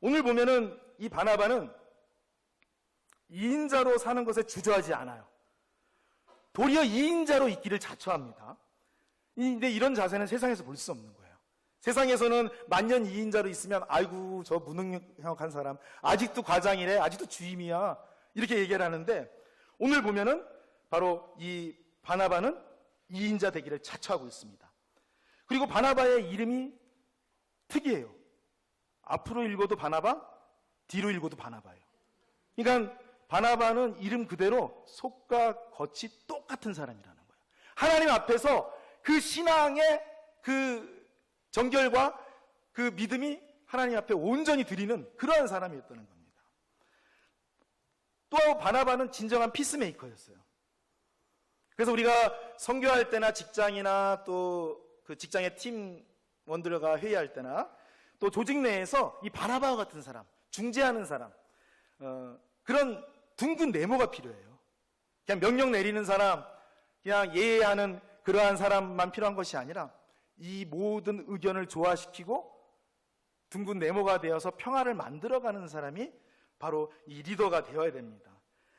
오늘 보면은 이 바나바는 2인자로 사는 것에 주저하지 않아요. 도리어 2인자로 있기를 자처합니다. 이- 근데 이런 자세는 세상에서 볼 수 없는 거예요. 세상에서는 만년 2인자로 있으면 아이고 저 무능력한 사람 아직도 과장이래 아직도 주임이야 이렇게 얘기를 하는데 오늘 보면은 바로 이 바나바는 2인자 되기를 자처하고 있습니다. 그리고 바나바의 이름이 특이해요. 앞으로 읽어도 바나바, 뒤로 읽어도 바나바예요. 그러니까 바나바는 이름 그대로 속과 겉이 똑같은 사람이라는 거예요. 하나님 앞에서 그 신앙의 그 정결과 그 믿음이 하나님 앞에 온전히 드리는 그러한 사람이었다는 겁니다. 또 바나바는 진정한 피스메이커였어요. 그래서 우리가 선교할 때나 직장이나 또 그 직장의 팀원들과 회의할 때나 또 조직 내에서 이 바나바와 같은 사람, 중재하는 사람, 어, 그런 둥근 네모가 필요해요. 그냥 명령 내리는 사람, 그냥 예의하는 그러한 사람만 필요한 것이 아니라 이 모든 의견을 조화시키고 둥근 네모가 되어서 평화를 만들어가는 사람이 바로 이 리더가 되어야 됩니다.